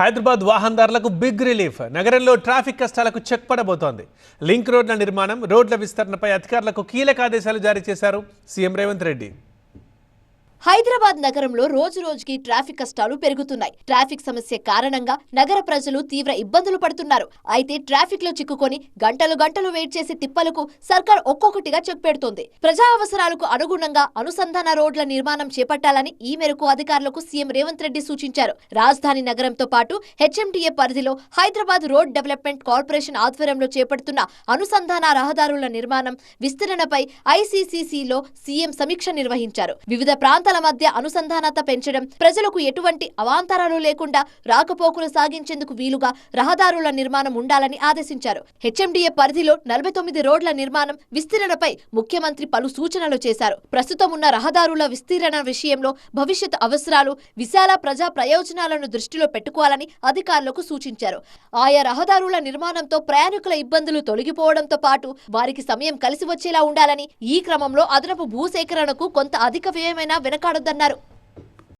హైదరాబాద్ వాహనదారులకు big relief. నగరంలో traffic కష్టాలకు చెక్ పడబోతోంది. లింక్ రోడ్ల నిర్మాణం రోడ్ల విస్తరణపై అధికారులకు కీలక ఆదేశాలు జారీ చేశారు సీఎం రేవంత్ రెడ్డి. హైదరాబాద్ నగరంలో రోజు రోజుకి ట్రాఫిక్ కష్టాలు పెరుగుతున్నాయి. ట్రాఫిక్ సమస్య కారణంగా నగర ప్రజలు తీవ్ర ఇబ్బందులు పడుతున్నారు. అయితే ట్రాఫిక్లో చిక్కుకొని గంటలు గంటలు వెయిట్ చేసే తిప్పలకు సర్కార్ ఒక్కొక్కటిగా చెక్ పెడుతోంది. ప్రజా అవసరాలకు అనుగుణంగా అనుసంధాన రోడ్ల నిర్మాణం చేపట్టాలని ఈ మేరకు అధికారులకు సీఎం రేవంత్ రెడ్డి సూచించారు. రాజధాని నగరంతో పాటు హెచ్ఎండిఏ పరిధిలో హైదరాబాద్ రోడ్ డెవలప్మెంట్ కార్పొరేషన్ ఆధ్వర్యంలో చేపడుతున్న అనుసంధాన రహదారుల నిర్మాణం విస్తరణపై ఐసీసీసీలో సీఎం సమీక్ష నిర్వహించారు. వివిధ ప్రాంతాల మధ్య అనుసంధానత పెంచడం ప్రజలకు ఎటువంటి అవాంతరాలు లేకుండా రాకపోకలు సాగించేందుకు వీలుగా రహదారుల నిర్మాణం ఉండాలని ఆదేశించారు. హెచ్ఎండిఏ పరిధిలో నలభై తొమ్మిది రోడ్ల నిర్మాణం విస్తరణపై ముఖ్యమంత్రి పలు సూచనలు చేశారు. ప్రస్తుతం ఉన్న రహదారుల విస్తీరణ విషయంలో భవిష్యత్ అవసరాలు విశాల ప్రజా ప్రయోజనాలను దృష్టిలో పెట్టుకోవాలని అధికారులకు సూచించారు. ఆయా రహదారుల నిర్మాణంతో ప్రయాణికుల ఇబ్బందులు తొలగిపోవడంతో పాటు వారికి సమయం కలిసి వచ్చేలా ఉండాలని ఈ క్రమంలో అదనపు భూసేకరణకు కొంత అధిక వ్యయమైన వెనకాడొద్దన్నారు.